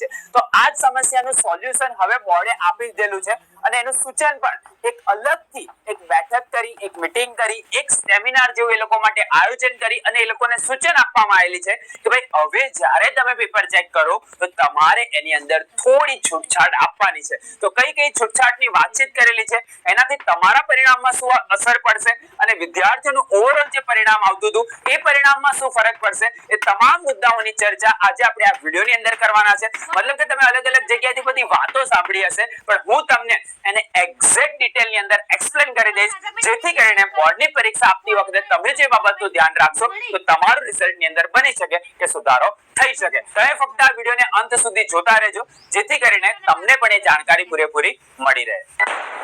છે. તો આ જ સમસ્યાનું સોલ્યુશન હવે બોર્ડે આપી દીધેલું છે. અને એનું સૂચન પણ એક અલગથી એક બેઠક કરી, એક મીટિંગ કરી, એક સેમિનાર જેવું એ લોકો માટે આયોજન કરી અને એ લોકોને સૂચન આપવામાં આવેલી છે કે ભાઈ, હવે જ્યારે તમે પેપર ચેક કરો, તો તમારે એની અંદર થોડી છૂટછાટ આપવાની છે. તો કઈ કઈ છૂટછાટની વાતચીત કરેલી છે? એનાથી તમારા પરિણામમાં શું અસર પડશે? અને વિદ્યાર્થીઓનું ઓવરઓલ જે પરિણામ આવતું હતું, એ પરિણામમાં શું ફરક પડશે? એ તમામ મુદ્દાઓની ચર્ચા આજે આપણે આ વિડીયોની અંદર કરવાના છે. મતલબ કે તમે અલગ અલગ જગ્યાએથી બધી વાતો સાંભળી હશે, પણ હું તમને એને એક્ઝેક્ટ ડિટેલની અંદર એક્સપ્લેન કરી દઈશ. જેથી કરીને બોર્ડની પરીક્ષા આપતી વખતે તમે જે બાબતનું ધ્યાન રાખશો, તો તમારું રિઝલ્ટની અંદર બની શકે કે સુધારો થઈ શકે. તમે ફક્ત આ વિડીયોને અંત સુધી જોતા રહેજો, જેથી કરીને તમને પણ એ જાણકારી પૂરેપૂરી મળી રહે.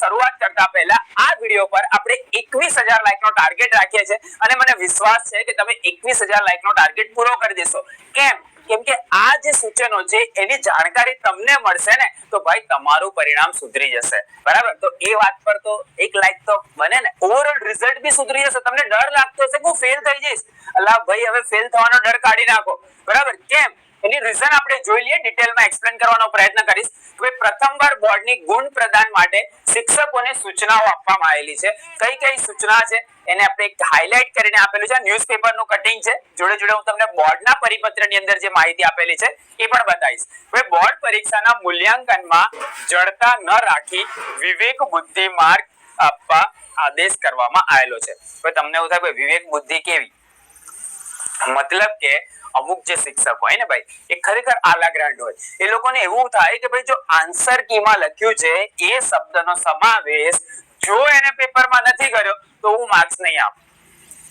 શરૂઆત કરતા પહેલા આ વીડિયો પર આપણે એકવીસ હજાર લાઈક નો ટાર્ગેટ રાખીએ છીએ. અને મને વિશ્વાસ છે કે તમે એકવીસ હજાર લાઈક નો ટાર્ગેટ પૂરો કરી દેશો. કેમ? કેમ કે આ જે સૂચનો છે, એની જાણકારી તમને મળશે ને, તો ભાઈ તમારું પરિણામ સુધરી જશે. બરાબર? તો એ વાત પર તો એક લાઈક તો બને ને. ઓવરઓલ રિઝલ્ટ બી સુધરી જશે. તમને ડર લાગતો હશે કે હું ફેલ થઈ જઈશ? અલા ભાઈ, હવે ફેલ થવાનો ડર કાઢી નાખો. બરાબર? કેમ? એની રીઝન આપણે જોઈ લઈએ ડિટેલમાં એક્સપ્લેન કરવાનો પ્રયત્ન કરીશ કે ભાઈ પ્રથમવાર બોર્ડની ગુણ પ્રદાન માટે શિક્ષકોને સૂચનાઓ આપવામાં આવેલી છે. કઈ કઈ સૂચના છે? એને આપણે એક હાઇલાઇટ કરીને આપેલું છે. ન્યૂઝપેપરનું કટિંગ છે. જોડે જોડે હું તમને બોર્ડના પરિપત્રની અંદર જે માહિતી આપેલી છે, એ પણ બતાવીશ. હવે બોર્ડ પરીક્ષાના મૂલ્યાંકનમાં જડતા ન રાખી વિવેક બુદ્ધિ માર્ગ આપવા આદેશ કરવામાં આવેલો છે. હવે તમને એવું થાય વિવેક બુદ્ધિ કેવી? મતલબ કે અમુક જે શિક્ષક હોય ને ભાઈ, એ ખરેખર આલા ગ્રાન્ડ હોય. એ લોકોને એવું થાય કે ભાઈ જો આન્સર કીમાં લખ્યું છે, એ શબ્દનો સમાવેશ જો એને પેપરમાં નથી કર્યો, તો હું માર્ક્સ નહીં આપું.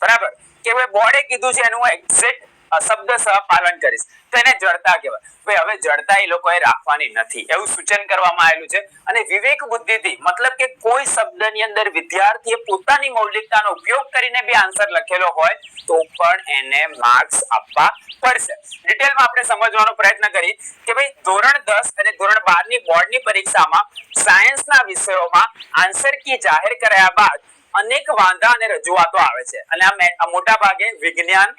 બરાબર? કે ભાઈ બોર્ડે કીધું છે એનું એક્ઝેક્ટ શબ્દ સહ પાલન કરીશ. તો એને જડતા કહેવાય. ભાઈ, હવે જડતા એ લોકોએ રાખવાની નથી. એવું સૂચન કરવામાં આવેલું છે. અને વિવેક બુદ્ધિથી, મતલબ કે કોઈ શબ્દની અંદર વિદ્યાર્થીએ પોતાની મૌલિકતાનો ઉપયોગ કરીને બી આન્સર લખેલો હોય, તો પણ એને માર્ક્સ આપવા પડશે. ડિટેલમાં આપણે સમજવાનો પ્રયત્ન કરી કે ભાઈ, ધોરણ દસ અને ધોરણ બારની બોર્ડની પરીક્ષામાં સાયન્સના વિષયોમાં આન્સર કી જાહેર કર્યા બાદ અનેક વાંધા અને રજૂઆતો આવે છે. અને આ મોટા ભાગે વિજ્ઞાન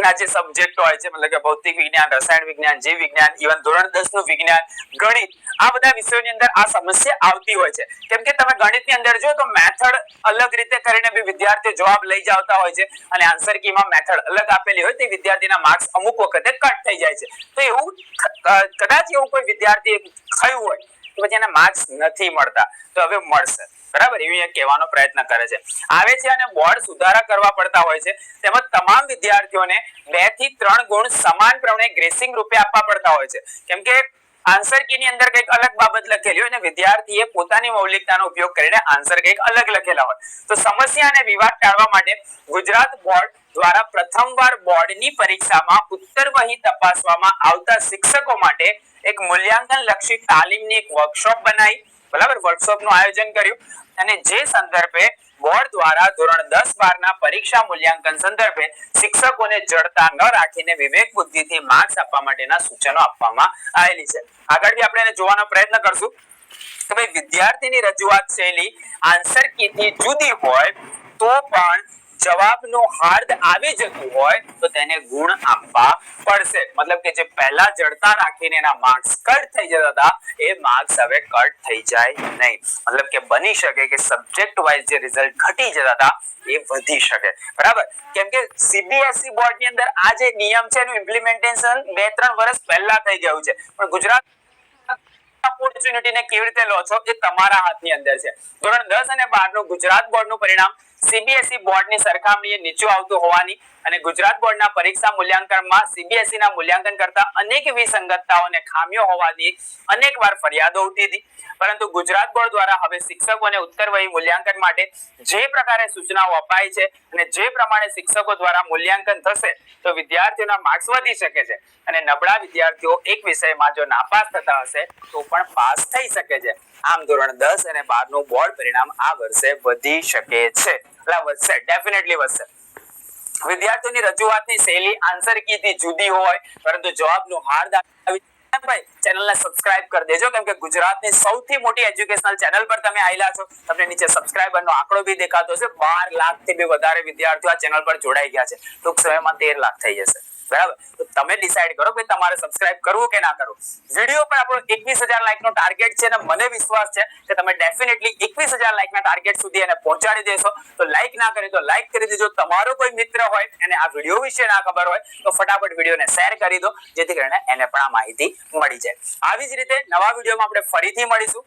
ના જે સબ્જેક્ટ હોય છે, મતલબ કે ભૌતિક વિજ્ઞાન, રસાયણ વિજ્ઞાન, જીવ વિજ્ઞાન ઇવન ધોરણ દસનું વિજ્ઞાન, ગણિત, આ બધા વિષયોની અંદર આ સમસ્યા આવતી હોય છે. કેમ કે તમે ગણિતની અંદર જો તો મેથડ અલગ રીતે કરીને બી વિદ્યાર્થીઓ જવાબ લઈ જતા હોય છે અને આન્સર કીમાં મેથડ અલગ આપેલી હોય તે વિદ્યાર્થીના માર્ક્સ અમુક વખતે કટ થઈ જાય છે. તો એવું કદાચ એવું કોઈ વિદ્યાર્થી થયું હોય તો પછી એને માર્ક્સ નથી મળતા. તો હવે મળશે. બરાબર? એવું કહેવાનો પ્રયત્ન કરે છે. આવે છે અને બોર્ડ સુધારા કરવા પડતા હોય છે. તેમજ તમામ વિદ્યાર્થીઓને બેથી ત્રણ ગુણ સમાન પ્રમાણે ગ્રેસિંગ રૂપે આપવા પડતા હોય છે. કેમ કે આન્સર કી ની અંદર કંઈક અલગ બાબત લખેલી હોય અને વિદ્યાર્થીએ પોતાની મૌલિકતાનો ઉપયોગ કરીને આન્સર કંઈક અલગ લખેલા હોય. તો સમસ્યા અને વિવાદ ટાળવા માટે ગુજરાત બોર્ડ દ્વારા પ્રથમવાર બોર્ડની પરીક્ષામાં ઉત્તર વહી તપાસવામાં આવતા શિક્ષકો માટે એક મૂલ્યાંકન લક્ષી તાલીમની એક વર્કશોપ બનાવી. બરાબર? વર્કશોપનું આયોજન કર્યું. અને જે સંદર્ભે બોર્ડ દ્વારા ધોરણ દસ બાર ના પરીક્ષા મૂલ્યાંકન સંદર્ભે શિક્ષકોને જડતા ન રાખીને વિવેક બુદ્ધિથી માર્ક્સ આપવા માટેના સૂચનો આપવામાં આવેલી છે. આગળ આપણે એને જોવાનો પ્રયત્ન કરશું. કે ભાઈ, વિદ્યાર્થીની રજૂઆત શૈલી આન્સર કીથી જુદી હોય તો પણ જવાબનું હાર્દ આવી જતું હોય તો તેને ગુણ આપવા પડશે. મતલબ કે જે પહેલા જડતા રાખીને એના માર્ક્સ કટ થઈ જતા હતા, એ માર્ક્સ હવે કટ થઈ જાય નહીં. મતલબ કે બની શકે કે સબ્જેક્ટ વાઇઝ જે રિઝલ્ટ ઘટી જતા હતા, એ વધી શકે. બરાબર? કેમ કે સીબીએસઈ બોર્ડની અંદર આ જે નિયમ છે એનું ઇમ્પ્લિમેન્ટેશન બે ત્રણ વર્ષ પહેલા થઈ ગયું છે. પણ ગુજરાત ઓપોર્ચ્યુનિટીને કેવી રીતે લો છો એ તમારા હાથની અંદર છે. ધોરણ દસ અને બારનું ગુજરાત બોર્ડનું પરિણામ સીબીએસઈ બોર્ડની સરખામણીએ નીચું આવતું હોવાની અને ગુજરાત બોર્ડના પરીક્ષા મૂલ્યાંકનમાં સીબીએસઈ ના મૂલ્યાંકન કરતા અનેક વિસંગતતાઓ અને ખામીઓ હોવાની અનેક વાર ફરિયાદો ઉઠી હતી. પરંતુ ગુજરાત બોર્ડ દ્વારા હવે શિક્ષકોને ઉત્તરવહી મૂલ્યાંકન માટે જે પ્રકારે સૂચનાઓ અપાઈ છે અને જે પ્રમાણે શિક્ષકો દ્વારા મૂલ્યાંકન થશે તો વિદ્યાર્થીઓના માર્ક્સ વધી શકે છે અને નબળા વિદ્યાર્થીઓ એક વિષયમાં જો નાપાસ થતા હશે તો પણ પાસ થઈ શકે છે. આમ ધોરણ દસ અને બારનું બોર્ડ પરિણામ આ વર્ષે વધી શકે છે. એટલે વધશે ડેફિનેટલી વધશે. વિદ્યાર્થીઓની રજૂઆતની શૈલી આન્સર કીથી જુદી હોય, પરંતુ જવાબનું હાર્દ ભાઈ ચેનલને સબસ્ક્રાઇબ કરી દેજો, કેમ કે ગુજરાતની સૌથી મોટી એજ્યુકેશનલ ચેનલ પર તમે આવેલા છો. તમને નીચે સબસ્ક્રાઇબરનો આંકડો બી દેખાતો હશે. લાખથી બી વધારે વિદ્યાર્થીઓ આ ચેનલ પર જોડાઈ ગયા છે. ટૂંક સમયમાં તેર લાખ થઈ જશે. બરાબર? તમે ડિસાઈડ કરો કે તમારે સબસ્ક્રાઇબ કરવું કે ના કરવું. વીડિયો પર આપણો એકવીસ હજાર લાઈક નો ટાર્ગેટ છે અને મને વિશ્વાસ છે કે તમે ડેફિનેટલી એકવીસ હજાર લાઈક ના ટાર્ગેટ સુધી એને પહોંચાડી દેશો. તો લાઈક ના કરી, તો લાઈક કરી દેજો. તમારો કોઈ મિત્ર હોય એને આ વીડિયો વિશે ના ખબર હોય, તો ફટાફટ વિડીયોને શેર કરી દો, જેથી કરીને એને પણ આ માહિતી મળી જાય. આવી જ રીતે નવા વિડીયોમાં આપણે ફરીથી મળીશું.